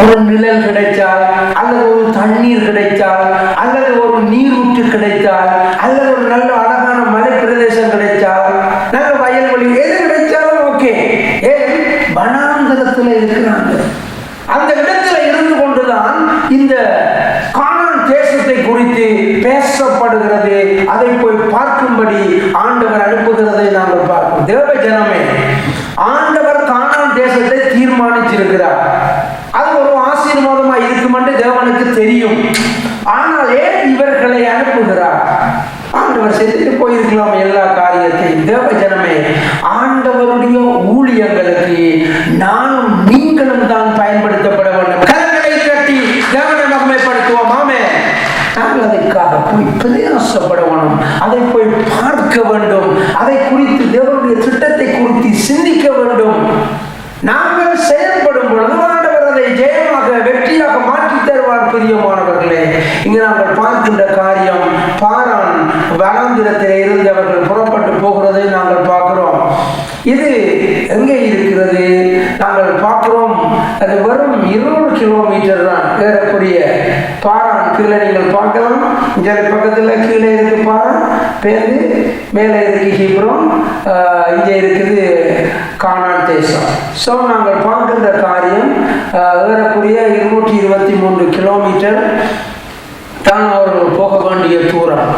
ஒரு நிழல் கிடைத்தால் அல்லது ஒரு தண்ணீர் கிடைத்தால் அல்லது ஒரு நீரூற்று கிடைத்தால் அல்லது ஒரு நல்ல அழகான மலை பிரதேசம் கிடைத்தால் நல்ல வயல்வெளி எது கிடைச்சாலும் ஓகே. ஏன்? வனாந்தரத்தில் இருக்கிறாங்க. அந்த இடத்துல இருந்து கொண்டுதான் இந்த காணான் தேசத்தை குறித்து பேசப்படுகிறது. அதை போய் பார்க்கும்படி ஆண்டவர் அனுப்புகிறதை நாங்கள் பார்க்கும் தேவ ஜனமே ஆண்டவர் காணான் தேசத்தை தீர்மானிச்சிருக்கிறார் அது ஒரு ஆசீர்வாதமா இருக்கும் என்று தேவனுக்கு தெரியும் ஆனால் ஏன் இவர்களை ஆண்டவர் செஞ்சுட்டு போயிருக்கலாம் எல்லா காரியத்தையும். தேவ ஜனமே ஆண்டவருடைய ஊழியங்களுக்கு நானும் நீங்களும் தான் பயன்படுத்தப்பட வேண்டும். கரங்களை கட்டி தேவனை மகிமைப்படுத்துவோம். ஆமே நாங்கள் அதுக்காக போய் பிரயாசப்பட வேண்டும் அதை போய் பார்க்க வேண்டும். அதை குறித்து தேவ திட்டத்தை குறித்து சிந்திக்க வேண்டும் நாங்கள் செயல்படும் பொழுது ஆண்டவர் அதை ஜெயமாக வெற்றியாக மாற்றி தருவார் பிரியமானவர்களே இங்கு நாங்கள் பார்க்கின்ற காரியம் பாரான் வனாந்திரத்தில் இருந்து அவர்கள் புறப்பட்டு போகிறதை நாங்கள் பார்க்கிறோம். இது எங்கே இருக்கிறது? நாங்கள் பார்க்கிறோம் அது வெறும் இருநூறு கிலோமீட்டர் தான். ஏறக்கூடிய பாரான் கீழே நீங்கள் பார்க்கலாம். இங்கே பக்கத்தில் கீழே இருக்கு பாரான் பேருந்து மேலே இருக்கு ஹீப்ரோன் இங்கே இருக்குது காணான் தேசம். ஸோ நாங்கள் பார்க்கின்ற காரியம் ஏறக்கூடிய இருநூற்றி இருபத்தி மூன்று கிலோமீட்டர் தான் அவர்கள் போக வேண்டிய தூரம்.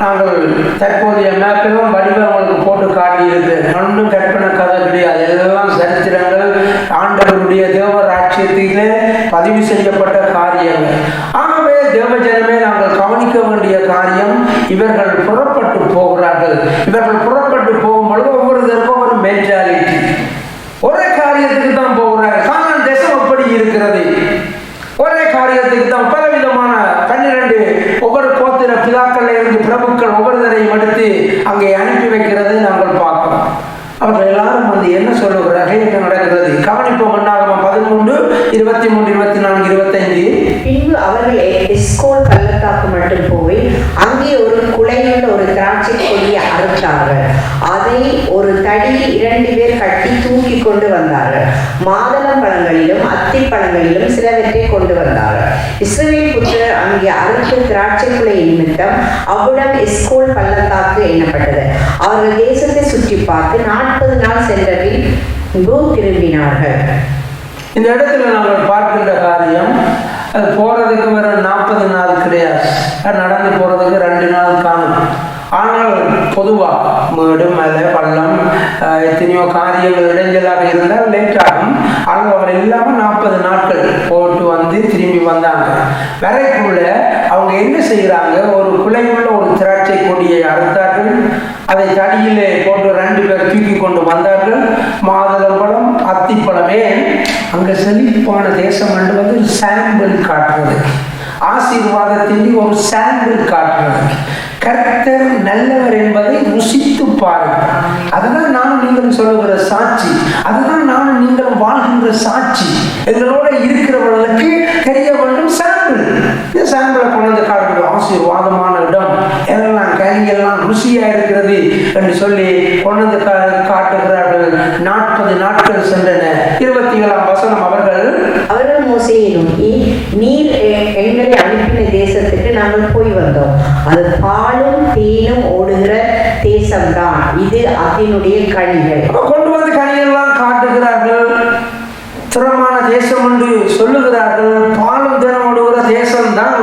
நாங்கள் தற்போதைய மேப்பிலும் வடிவம் போட்டு காட்டியிருக்கு. ஒன்றும் கற்பனை கதை கிடையாது. எல்லாம் சரித்திரங்கள் ஆண்டவருடைய தேவ ராட்சியத்திலே பதிவு செய்யப்பட்ட காரியங்கள். ஆகவே தேவஜனமே நாங்கள் கவனிக்க வேண்டிய காரியம் இவர்கள் புறப்பட்டு போகிறார்கள். இவர்கள் புறப்பட்டு போகும்பொழுது ஒவ்வொருத்தருக்கும் ஒரு மென்டாலிட்டி ஒரே காரியத்துக்கு தான் போகிறார்கள் கானான் தேசம் அப்படி இருக்கிறது ஒரே காரியத்துக்கு தான் பலவிதமான பன்னிரண்டு ஒவ்வொரு கோத்திர பிதாக்கள் இருந்து பிரபுக்கள் ஒவ்வொருத்தரையும் எடுத்து அங்கே அனுப்பி வைக்கிறதை நாங்கள் பார்க்கிறோம் ஆளும் வந்து என்ன சொல்லுகிறார்கள் என்ன நடக்கிறது? கவனிப்போம் ஒன்றாகமம் பதிமூன்று இருபத்தி மூன்று இருபத்தி நான்கு இருபத்தைந்து. பின்பு அவர்களே எஸ்கோல் பள்ளத்தாக்கு மட்டும் போய் அங்கே ஒரு குலையுள்ள ஒரு திராட்சை கொடியை அறுத்தார்கள். அதை ஒரு தடியில் இரண்டு பேர் கட்டி தூக்கி கொண்டு வந்தார்கள். மாதளம் பழங்களிலும் அத்தி பழங்களிலும் சிலவற்றை கொண்டு வந்தார்கள். இஸ்ரேல் புத்திரர் அங்கே அறுத்த திராட்சை குலை நிமித்தம் அவ்விடம் எஸ்கோல் பள்ளத்தாக்கு எண்ணப்பட்டது. அவர்கள் தேசத்தை சுற்றி பார்த்து நாற்பது நாள் சென்றபின் திரும்பினார்கள். இந்த இடத்துல நாங்கள் பார்க்கின்ற காரியம் அது போறதுக்கு வேற நாற்பது நாள் கிடையாது. நடந்து போறதுக்கு ரெண்டு நாள் காணும் ஆனால் பொதுவாக மேடு மலை பள்ளம் எத்தனையோ காரியங்கள் இடைஞ்சலாக இருந்தால் லேட் ஆகும் ஆனால் அவர் இல்லாமல் நாற்பது நாட்கள் போட்டு வந்து திரும்பி வந்தாங்க. வரைக்குள்ள அவங்க என்ன செய்கிறாங்க ஒரு குலையுள்ள ஒரு திராட்சை கொடியை அறுத்தார்கள். அதை தடியிலே போ ரெண்டு பேர் தூக்கி கொண்டு வந்தார்கள் மாதுளம்பழம் அத்திப்பழமே அங்கே செழிப்பான தேசம் என்று வந்து ஒரு சாம்பிள் காட்டுறதுக்கு ஆசீர்வாதத்தின் ஒரு சாம்பிள் காட்டுறதுக்கு கர்த்தர் நல்லவர் என்பதை ருசித்து பாருங்கள். அதுதான் நானும் நீங்களும் சொல்லுகிற சாட்சி. அதுதான் நானும் நீங்களும் வாழ்கின்ற சாட்சி. எங்களோட இருக்கிறவர்களுக்கு தெரிய வேண்டும் சாம்பிள் இந்த சாம்பிளை கொண்டு வந்து காட்டுறது ஆசீர்வாதமான கனியெல்லாம் ருசியா இருக்கிறது என்று சொல்லி கொண்டு காட்டுகிறார்கள். நாற்பது நாட்கள் சென்றன. இருபத்தி ஏழாம் வசனம் அவர்கள் அவர்கள் மோசையை நோக்கி நீர் எங்களை அனுப்பின தேசத்துக்கு நாங்கள் போய் வந்தோம். அது பாலும் தேனும் ஓடுகிற தேசம்தான். இது அதனுடைய கனிகள். கொண்டு வந்து கனியெல்லாம் காட்டுகிறார்கள். திறமான தேசம் என்று சொல்லுகிறார்கள். பாலும் தினம் ஓடுகிற தேசம் தான்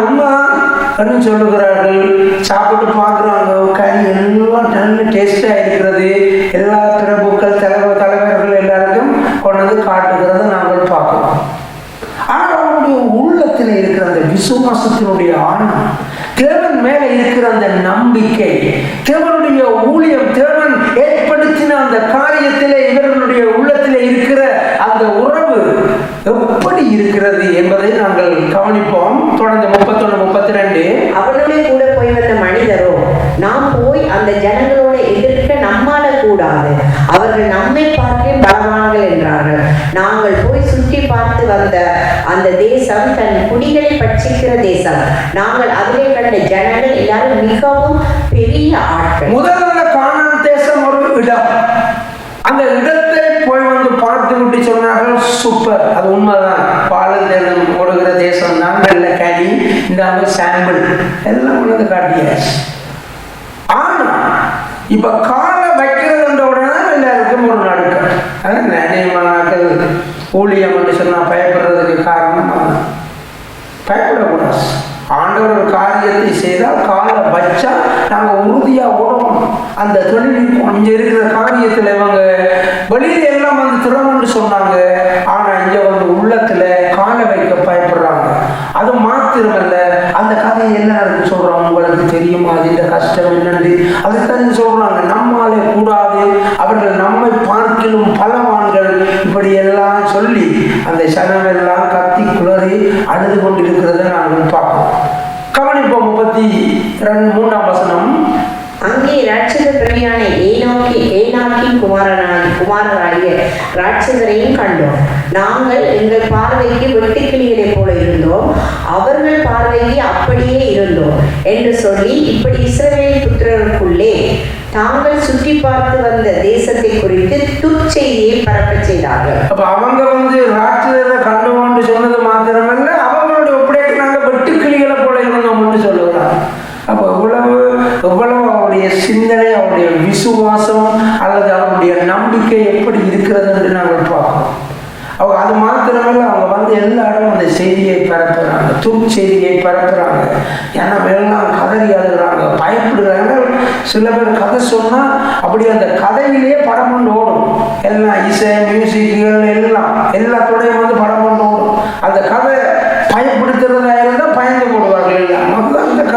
சொல்லுகிறார்கள். சாப்பிட்டு பார்க்குறாங்க. கறி எல்லாம் நல்ல டேஸ்டாக இருக்கிறது. எல்லா பிரபுக்கள் தலைவர் தலைவர்கள் எல்லாருக்கும் கொண்டு வந்து காட்டுகிறத நாங்கள் பார்க்கிறோம். ஆனால் அவனுடைய உள்ளத்தில் இருக்கிற அந்த விசுவாசத்தினுடைய ஆணம் தேவன் மேலே இருக்கிற அந்த நம்பிக்கை தேவனுடைய ஊழியம் தேவன் ஏற்படுத்தின அந்த காரியத்திலே இவர்களுடைய உள்ளத்திலே இருக்கிற அந்த உறவு எப்படி இருக்கிறது என்பதை நாங்கள் கவனிப்போம். தொடர்ந்து முப்பத்தொன்று முப்பத்தி ரெண்டு அவனுடைய கூட போய் வந்த மனிதரோ நாம் போய் அந்த ஜனங்களோட எதிர்க்க நம்மால கூடாது. அவர்கள் நம்மை பார்க்க பலவான்கள் என்றார்கள். நாங்கள் போய் சுற்றி பார்த்து வந்த அந்த தேசம் தன் குடிகளை பட்சிக்கிற தேசம். நாங்கள் அதிலே கண்ட ஜனங்கள் எல்லாரும் மிகவும் பெரிய ஆட்கள். முதல்ல கானான் தேசம் ஒரு இடம். அந்த இடத்தை போய் வந்து பார்த்து விட்டு சொன்னார்கள் சூப்பர். அது உண்மைதான். பாலும் சாம்பிள் எல்லாம் கொண்டு காட்டியாச்சு ஆனா இப்ப காலை வைக்கிறதுன்ற உடனே எல்லாருக்கும் ஒரு நடுக்கம். அதான் நினைமாக்கள் ஊழியம் என்று சொன்னா பயப்படுறதுக்கு காரணம் பயப்படக்கூடாது. ஆண்டவர் ஒரு காரியத்தை செய்தால் காலை வச்சா நாங்க உறுதியா ஓடணும். அந்த தொழில் கொஞ்சம் இருக்கிற காரியத்துல இவங்க வெளியில எல்லாம் வந்து திறமன்னு சொன்னாங்க. ஆனா இங்க வந்து உள்ளத்துல காலை வைக்க பயப்படுறாங்க. அது மாத்திரமல்ல அந்த கதையை எல்லாருக்கும் சொல்றோம். உங்களுக்கு தெரியுமா? அது இந்த கஷ்டம் என்னன்னு. அதுதான் சொல்றாங்க. நம்மாலே கூடாது. அவர்கள் நம்மை பார்க்கிலும் பலவான்கள். இப்படி எல்லாம் சொல்லி அந்த சனம் எல்லாம் கத்தி குளறி அழுது கொண்டிருக்கிறத நாங்கள் பார்ப்போம். கவனிப்போம் முப்பத்தி ரெண்டு மூணாம் வசனம். அங்கே ராட்சத பிரவியான ஏனோக்கி ஏனாக்கி குமாரனாகி குமாரராகிய ராட்சதரையும் கண்டோம். நாங்கள் எங்கள் பார்வைக்கு வெட்டுக்கிளிகளைப் போல இருந்தோம். அவர்கள் பார்வைக்கு அப்படியே இருந்தோம் என்று சொல்லி இப்படி இஸ்ரவேல் புத்திரருக்குள்ளே தாங்கள் சுற்றி பார்த்து வந்த தேசத்தை குறித்து துச்செய்தியை பரப்பச் செய்தார்கள். அப்ப அவங்க வந்து ராட்சதரை கண்டோம்னு சொன்னது மாத்திரமல்ல அவனுடைய விசுவாசம் அல்லது அவனுடைய நம்பிக்கை எப்படி இருக்கிறது என்று நாங்கள் பார்க்கணும். அவங்க அது மாத்திரமல்ல அவங்க வந்து எல்லாரும் அந்த செய்தியை பரப்புறாங்க. துர் செய்தியை பரப்புறாங்க. ஏன்னா எல்லாம் கதறி அழுகிறாங்க பயப்படுறாங்க. சில பேர் கதை சொன்னா அப்படி அந்த கதையிலேயே படம் கொண்டு ஓடும். எல்லாம் இசை மியூசிக்குகள் எல்லாம் எல்லாத்தோடையும் வந்து படம் கொண்டு ஓடும். அந்த கதை பயப்படுத்துறதா இருந்தால் பயந்து போடுவார்கள் எல்லாம்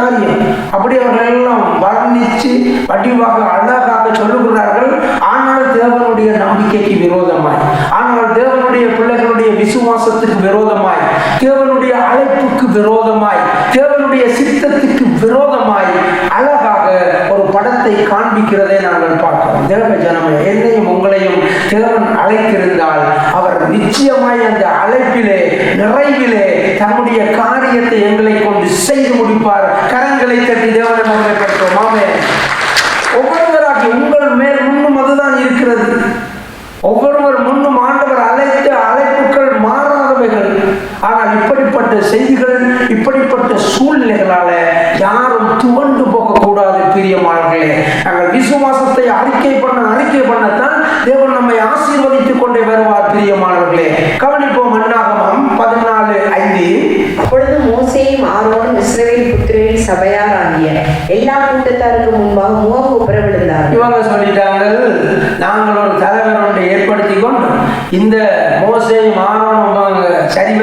காரியம். அப்படி அவர்கள் எல்லாம் வர்ணித்து வடிவாக அழகாக சொல்லுகிறார்கள். ஆனால் தேவனுடைய நம்பிக்கைக்கு விரோதமாய். ஆனால் தேவனுடைய பிள்ளைகளுடைய விசுவாசத்துக்கு விரோதமாய். தேவனுடைய அழைப்புக்கு விரோதமாய். தேவனுடைய சித்தத்துக்கு விரோதமாய் அழகாக ஒரு படத்தை காண்பிக்கிறதை நாங்கள் பார்க்கிறோம். தேவ ஜனமே என்னையும் உங்களையும் தேவன் அழைத்திருந்தால் அவர் நிச்சயமாய் அந்த அழைப்பிலே நிறைவிலே தன்னுடைய கா காரியத்தை எங்களை கொண்டு செய்து முடிப்பார். கரங்களை தட்டி தேவனை மகிமைப்படுத்துவோம். ஆமே ஒவ்வொருவராகி உங்கள் மேல் முன்னும் அதுதான் இருக்கிறது. ஒவ்வொருவர் முன்னும் ஆண்டவர் அழைத்த அழைப்புகள் மாறாதவைகள். ஆனால் இப்படிப்பட்ட செய்திகள் இப்படிப்பட்ட சூழ்நிலைகளால யாரும் துவண்டு போகக்கூடாது பிரியமானவர்களே. நாங்கள் விசுவாசத்தை அறிக்கை பண்ண அறிக்கை பண்ணத்தான் தேவன் நம்மை ஆசீர்வதித்துக் கொண்டே வருவார் பிரியமானவர்களே. கவனிப்போம் என்னாகமம் பதினாலு ஐந்து அப்பொழுது மோசேயும் ஆரோனும் இஸ்ரவேல் புத்திரரின் சபையாராகிய எல்லா கூட்டத்தாருக்கு முன்பாக முகம் விழுந்தார்கள் இவங்க சொல்லிட்டாங்க நாங்கள் ஒரு தலைவர் ஒன்றை ஏற்படுத்தி கொண்டு இந்த மோசை மாறணும் சரி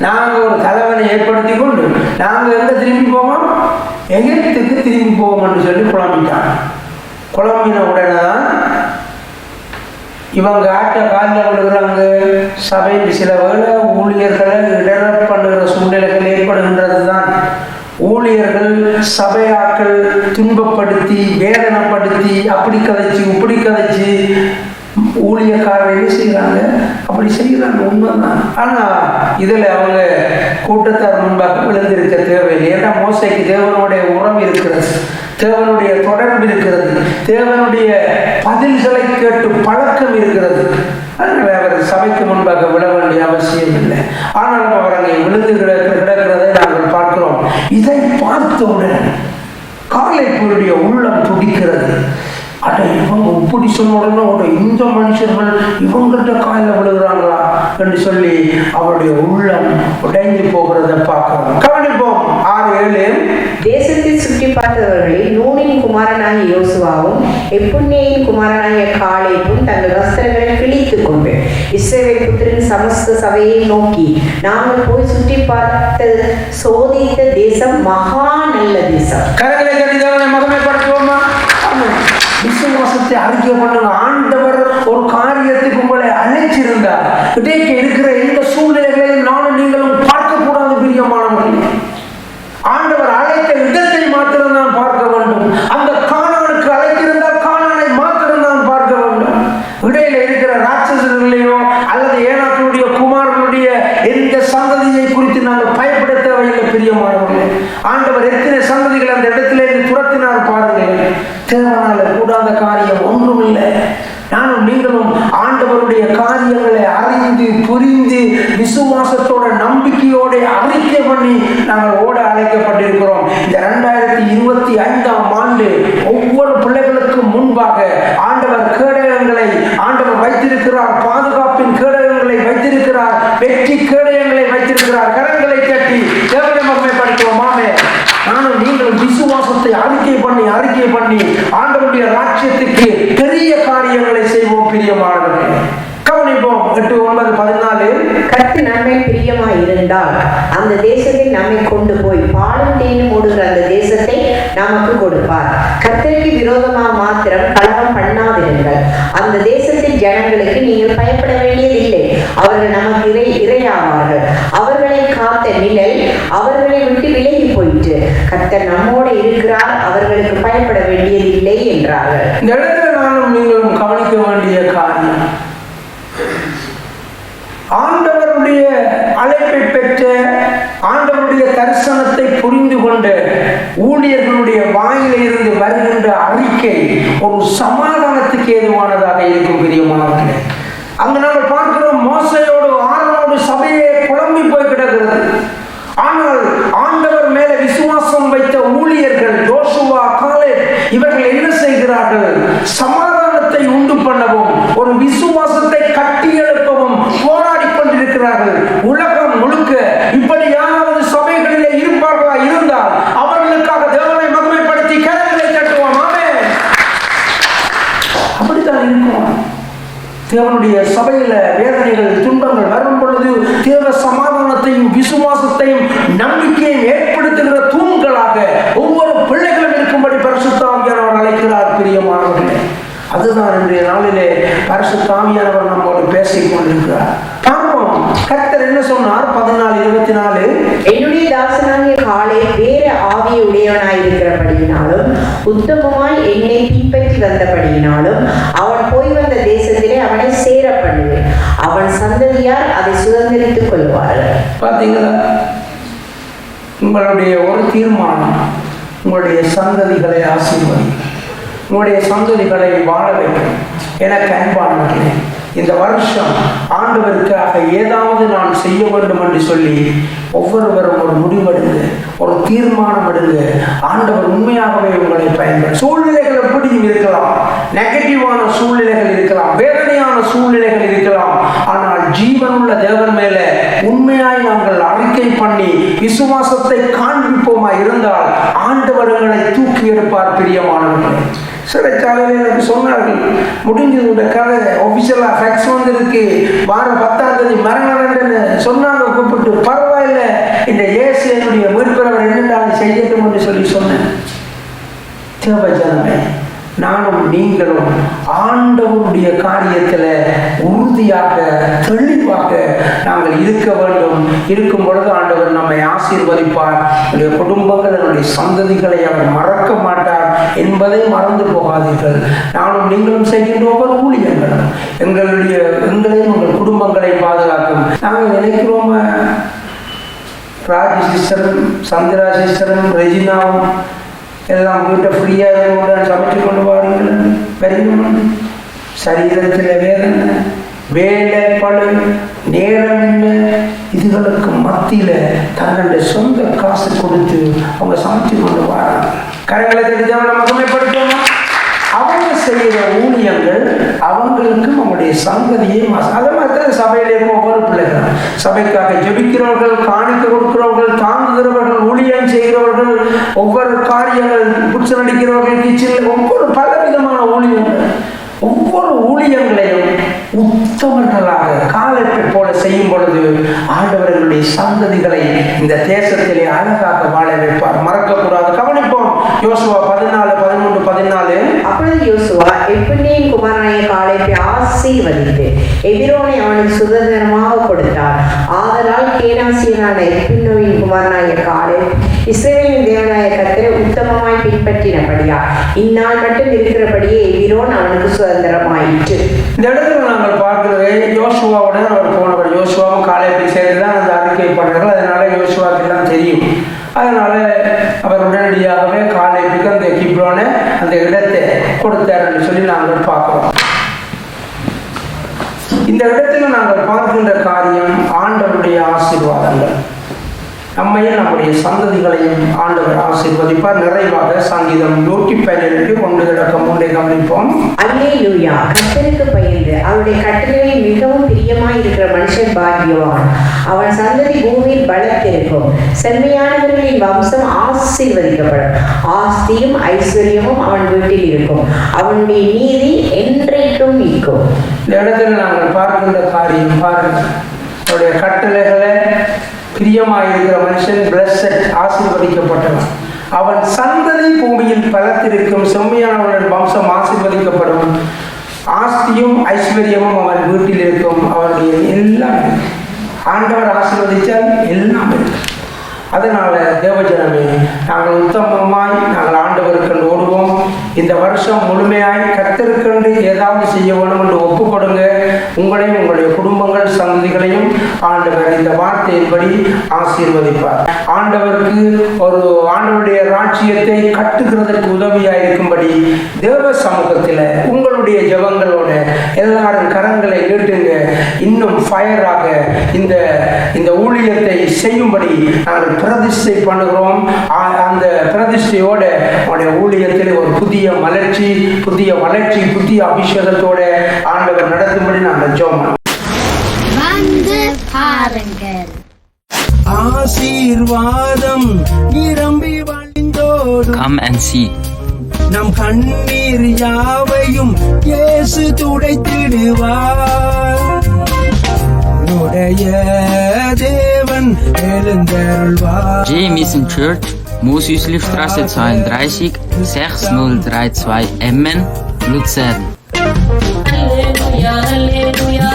நாங்கள் ஒரு தலைவனை ஏற்படுத்தி கொண்டு நாங்கள் எங்க திரும்பி போவோம்? எகிப்துக்கு திரும்பி போவோம்னு சொல்லி குழம்பிட்டாங்க குழம்பின உடனே தான் இவங்க ஆட்ட காலில் விழுகிறாங்க சபையில் சில வேலை ஊழியர்களை இடர பண்ணுகிற சூழ்நிலைகள் ஏற்படுகின்றது ஊழியர்கள் சபையாக்கள் துன்பப்படுத்தி வேதனைப்படுத்தி அப்படி கதைச்சு இப்படி கதைச்சு ஊழியக்காரர் செய்கிறாங்க அப்படி செய்கிறாங்க உண்மைதான். ஆனால் இதில் அவங்க கூட்டத்தார் முன்பாக விழுந்திருக்க தேவையில்லை. ஏன்னா மோசைக்கு தேவனுடைய உரம் இருக்கிறது. தேவனுடைய தொடர்பு இருக்கிறது. தேவனுடைய பதில்களை கேட்டு பழக்கம் இருக்கிறது. அதனால அவர் சபைக்கு முன்பாக விழ வேண்டிய அவசியம் இல்லை. ஆனாலும் அவர் அங்கே விழுந்து கிடக்கிறத இதை பார்த்தவுடன் காலைப்புடைய உள்ளம் துடிக்கிறது. அட இவங்க இப்படி சொன்ன உடனே இந்த மனுஷர்கள் இவங்கிட்ட காலில் விழுகிறாங்களா? என்று சொல்லி அவருடைய உள்ளம் உடைந்து போகிறத பார்க்கிறோம். கவனிப்போம். ஏழு தேசத்தை சுற்றி பார்த்தவர்களில் நூனின் குமாரனாகிய யோசுவாவும் எப்புன்னேயின் குமாரனாகிய காலேப்பும் தங்கள் வஸ்திரங்களை கிழித்துக் கொண்டு இஸ்ரவேல் புத்திரின் சமஸ்த சபையை நோக்கி நாங்கள் போய் சுற்றி பார்த்த சோதித்த தேசம் மகா நல்ல தேசம். கரங்களை கட்டிதவனை மகமைப்படுத்துவோமா. விசுவாசத்தை அறிக்கை பண்ணுங்க. ஆண்டவர் ஒரு காரியத்துக்கு உங்களை அழைச்சிருந்தார். இன்றைக்கு இருக்கிற எந்த சூழ்நிலைகளையும் நானும் நீங்களும் பார்க்கக்கூடாது பிரியமானவர்களே ஆண்டவர் அழைத்த விதத்தை மாத்திரம் தான் பார்க்க வேண்டும் அந்த காணவனுக்கு அழைத்திருந்தால் காணவனை மாத்திரம் தான் பார்க்க வேண்டும் இடையில இருக்கிற ராட்சசர்களையோ அல்லது ஏனாக்களுடைய குமாரனுடைய எந்த சந்ததியை குறித்து நாங்கள் பயப்பட தேவையில்லை பிரியமானவர்களே ஆண்டவர் எத்தனை சந்ததிகள் அந்த இடத்துல இருந்து துரத்தினார் பாருங்கள் தேவனால கூடாத காரியம் ஒன்றும் இல்லை நானும் நீங்களும் ஆண்டவருடைய காரியங்களை அறிந்து புரிந்து விசுவாசத்தோட நம்பிக்கையோட அறிக்கை பண்ணி நாங்கள் ஓட அழைக்கப்பட்டிருக்கிறோம். இந்த ரெண்டாயிரத்தி இருபத்தி ஐந்தாம் ஆண்டு ஒவ்வொரு பிள்ளைகளுக்கும் முன்பாக ஆண்டவர் கேடயங்களை ஆண்டவர் வைத்திருக்கிறார். பாதுகாப்பின் கேடயங்களை வைத்திருக்கிறார். வெற்றி கேடயங்களை வைத்திருக்கிறார். கரங்களை கட்டி தேவனை மகிமைப்படுத்துவோமாமே நானும் நீங்களும் விசுவாசத்தை அறிக்கை பண்ணி அறிக்கை பண்ணி ஆண்டவருடைய ராஜ்யத்துக்கு பெரிய காரியங்களை செய்வோம் பிரியமானவர்களே. கவனிப்போம் எட்டு ஒன்பது பதினாலு. கர்த்து நன்மை பிரியமாய் இருந்தால் அந்த தேசத்தை நம்மை கொண்டு போய் பாலும் தேனும் ஓடுகிற அந்த தேசத்தை நமக்கு கொடுப்பார். கர்த்தருக்கு விரோதமா மாத்திரம் கலகம் பண்ணாதிருங்கள். அந்த தேசத்தின் ஜனங்களுக்கு நீங்கள் பயப்பட வேண்டியதில்லை அவர்கள் நமக்கு இறை இரையாவார்கள். அவர்களை காத்த நிழல் அவர்களை விட்டு விலை கர்த்தர் நம்மோடு இருக்கிறார் அவர்களுக்கு பயப்பட வேண்டியதில்லை என்றார்கள். இந்த இடத்துல நானும் நீங்களும் கவனிக்க வேண்டிய காரியம். ஆண்டவருடைய அழைப்பை பெற்ற ஆண்டவருடைய தரிசனத்தை புரிந்து கொண்ட ஊழியர்களுடைய வாயிலிருந்து வருகின்ற அறிக்கை ஒரு சமாதானத்துக்கு ஏதுவானதாக இருக்கும் பிரியமானவர்களே அங்கு நாங்கள் பார்க்கிறோம் மோசையோடு ஆரோடு சபையே குழம்பி போய் கிடக்கிறது ஆனால் ஆண்டவர் மேல விசுவாசம் வைத்த ஊழியர்கள் ஜோசுவா காலே இவர்கள் என்ன செய்கிறார்கள்? சமாதானத்தை உண்டு பண்ணவும் ஒரு விசுவாசத்தை கட்டி எழுப்பவும் போராடி கொண்டிருக்கிறார்கள். உலகம் முழுக்க இப்படி யாராவது சபைகளிலே இருப்பார்களா இருந்தால் அவர்களுக்காக தேவனை மகிமைப்படுத்தி கரங்களை தட்டுவோம். அப்படித்தான் இருக்கும். தேவனுடைய சபையில வேதனைகள் துன்பங்கள் வரும் பொழுது தேவ சமாதானத்தையும் விசுவாசத்தையும் நம்பிக்கையும் ஏற்படுத்துகிற தூண்களாக ஒவ்வொரு பிள்ளைகளும் இருக்கும்படி அழைக்கிறார் பிரியமானவர்களே அதுதான் இன்றைய நாளிலே பரிசுத்தாவியானவர் நம்மோடு பேசிக் கொண்டிருக்கிறார். பார்ப்போம் கர்த்தர் என்ன சொன்னார்? பதினாலு இருபத்தி நாலு என்னுடைய தாசனாகிய காலை வேற ஆவிய உடையவனாயிருக்கிறபடியினாலும் உத்தமமாய் என்னை பின்பற்றி வந்தபடியினாலும் அவன் போய் வந்த தேசத்திலே அவனை சேர பண்ணுவேன் அவன் சந்ததியார் அதை சுதந்திரித்துக் கொள்வார்கள். பார்த்தீங்களா? உங்களுடைய ஒரு தீர்மானம் உங்களுடைய சந்ததிகளை ஆசீர்வதிக்கும் உங்களுடைய சந்ததிகளை வாழ வேண்டும் எனக்கு அன்பானவர்களே இந்த வருஷம் ஆண்டவருக்காக ஏதாவது நான் செய்ய வேண்டும் என்று சொல்லி ஒவ்வொருவரும் ஒரு முடிவெடுங்க ஒரு தீர்மானம் எடுங்க. ஆண்டவர் உண்மையாகவே உங்களை பயன்படும் சூழ்நிலைகள் எப்படியும் இருக்கலாம். நெகட்டிவான சூழ்நிலைகள் இருக்கலாம். வேதனையான சூழ்நிலைகள் இருக்கலாம். ஆனால் ஜீவனுள்ள தேவன் மேல உண்மையாய் நாங்கள் அறிக்கை பண்ணி விசுவாசத்தை காண்பிப்போமா இருந்தால் ஆண்டவர்களை தூக்கி எடுப்பார் பிரியமானவர்கள். சிறைச்சாலையில் எனக்கு சொன்னார்கள் முடிஞ்சதோட கதை ஒபிஷியலாக ஃபேக்ஸ் வந்திருக்கு. வார பத்தாம் தேதி மரணம் சொன்னாங்க கூப்பிட்டு பரவாயில்ல இந்த இயேசு என்னுடைய மீட்பரவர் என்னென்றாலும் செய்யட்டும் என்று சொல்லி சொன்னேன். தேவஜனமே நானும் நீங்களும் ஆண்டவருடைய காரியத்தில் உறுதியாக தெளிவாக நாங்கள் இருக்க வேண்டும். இருக்கும் பொழுது ஆண்டவர் நம்மை ஆசீர்வதிப்பார். என்னுடைய குடும்பங்கள் என்னுடைய சந்ததிகளை அவர் மறக்க மாட்டார் என்பதை மறந்து போகாதீர்கள். நானும் நீங்களும் செய்கின்ற ஒவ்வொரு ஊழியர்களும் எங்களுடைய எங்களையும் உங்கள் குடும்பங்களை பாதுகாக்கும். நாங்கள் நினைக்கிறோம் ராஜ் சிஸ்டரும் சந்திரா சிஸ்டரும் ரெஜினாவும் எல்லாம் வீட்டை ஃப்ரீயாக இருந்து சமைச்சு கொண்டு வாருங்கள். வருகிறோம் சரீரத்தில் வேதனை வேலை பழு நேரம் இதுகளுக்கு மத்தியில் தங்களுடைய சொந்த காசு கொடுத்து அவங்க சமைச்சு கொண்டு வராங்க கரங்களை தெரிஞ்சவங்க மகிமைப்படுத்தணும் அவங்க செய்கிற ஊழியங்கள் அவங்களுக்கு நம்முடைய சங்கதியை மாசு அதே மாதிரி தான் சபையிலே ஒவ்வொரு பிள்ளைகள் சபைக்காக ஜபிக்கிறவர்கள் காணிக்க கொடுக்கிறவர்கள் தாங்குகிறவர்கள் ஊழியம் செய்கிறவர்கள் ஒவ்வொரு காரியங்கள் புட்ச நடிக்கிறவர்கள் கிச்சனில் ஒவ்வொரு பல விதமான ஊழியங்கள். ஒவ்வொரு ஊழியங்களையும் உத்தமர்களாக காலத்தை போல செய்யும் பொழுது ஆண்டவர்களுடைய சந்ததிகளை இந்த தேசத்திலே அழகாக வாழ வைப்பார். மறக்கக்கூடாது. கவனிப்போம். யோசுவா பதினாலு பதிமூன்று பதினாலு. அப்பொழுது யோசுவா எப்புன்னியின் குமாரனாய காலேப்பை ஆசீர்வதித்து எதிரோனை அவனுக்கு சுதந்திரமாக கொடுத்தார் ஆதலால் கேனாசியனான எப்பின்னோவின் குமாரனாய காலை இஸ்ரேலின் தேவனாய கர்த்தரை உத்தமமாய் பின்பற்றினபடியா இந்நாள் மட்டும் இருக்கிறபடியே எதிரோன் அவனுக்கு சுதந்திரமாயிற்று. இந்த இடத்துல நாங்கள் பார்க்கிறது யோசுவாவுடன் அவர் போனவர். யோசுவாவும் காலேப்பை சேர்ந்து தான் அந்த அறிக்கை பண்ணார்கள் அதனால யோசுவாக்கு எல்லாம் தெரியும். அதனால அவர் உடனடியாகவே காலேப்புக்கு அந்த கிப்ரோனை அந்த இடத்தை கொடுத்தார்னு சொல்லி நாங்கள் பார்க்கிறோம். இந்த இடத்துல நாங்கள் பார்க்கின்ற காரியம் ஆண்டவருடைய ஆசீர்வாதங்கள். நம்மையும் நம்முடைய சந்ததிகளையும் ஆண்டவர் ஆசீர்வதிப்பார்? நிறைவாக சங்கீதம் நூற்றி பதினெட்டு கொண்டு கிடக்கும். ஒன்றை கவனிப்போம். அல்லேலூயா. பயன் இருக்கிறது. அவருடைய கட்டளை மிகவும் பிரியமாய் இருக்கிற மனுஷன் பாக்கியவான். அவன் சந்ததி பூமியில் பலத்திருக்கும். செம்மையானவர்களின் வம்சம் ஆசீர்வதிக்கப்படும். ஆஸ்தியும் ஐஸ்வர்யமும் அவன் வீட்டில் இருக்கும். அவனுடைய நீதி என்றைக்கும் நிற்கும். இந்த இடத்துல நாங்கள் பார்க்கின்ற காரியம் பாருங்கள். அவருடைய கட்டளைகளை பிரியமாயிருக்கிற மனுஷன் பிளஸட் ஆசீர்வதிக்கப்பட்டவன். அவன் சந்ததி பூமியில் பலத்திருக்கும். செம்மையானவர்கள் வம்சம் ஆசீர்வதிக்கப்படும். ஆஸ்தியும் ஐஸ்வர்யமும் அவர் வீட்டில் இருக்கும். அவருடைய எல்லாம் ஆண்டவர் ஆசீர்வதித்தால் எல்லாம் இருக்கு அதனால தேவஜனமே நாங்கள் உத்தமமாய் நாங்கள் ஆண்டவருக்கு ஓடுவோம். இந்த வருஷம் முழுமையாய் கத்தருக்கென்று ஏதாவது செய்ய வேணும் என்று ஒப்பு கொடுங்க உங்களையும் உங்களுடைய குடும்பங்கள் சந்ததிகளையும் ஆண்டவர் இந்த வார்த்தையின்படி ஆசீர்வதிப்பார். ஆண்டவருக்கு ஒரு ஆண்டவருடைய ராட்சியத்தை கட்டுகிறதற்கு உதவியாக இருக்கும்படி தேவ சமூகத்தில் உங்களுடைய ஜபங்களோட எல்லாரும் கரங்களை நீட்டுங்க. இன்னும் ஃபயராக இந்த இந்த ஊழியத்தை செய்யும்படி நாங்கள் பிரதிஷ்டை பண்ணுகிறோம். அந்த பிரதிஷ்டையோட உடைய ஊழியத்தில் ஒரு புதிய மலர்ச்சி புதிய வளர்ச்சி புதிய அபிஷேகத்தோட ஆண்டவர் நடத்தும்படி நாங்கள் ஜோம் ஆசீர்வாதம் நிரம்பி வழிந்தோடும். Come and see. நம் கண்ணீர் யாவையும் இயேசு துடைத்திடுவார். உடைய தேவன் எழுந்தருள்வார். J. Mission muss Museumslifstraße 32 6032 Emmen, Luzern. Halleluja, Halleluja,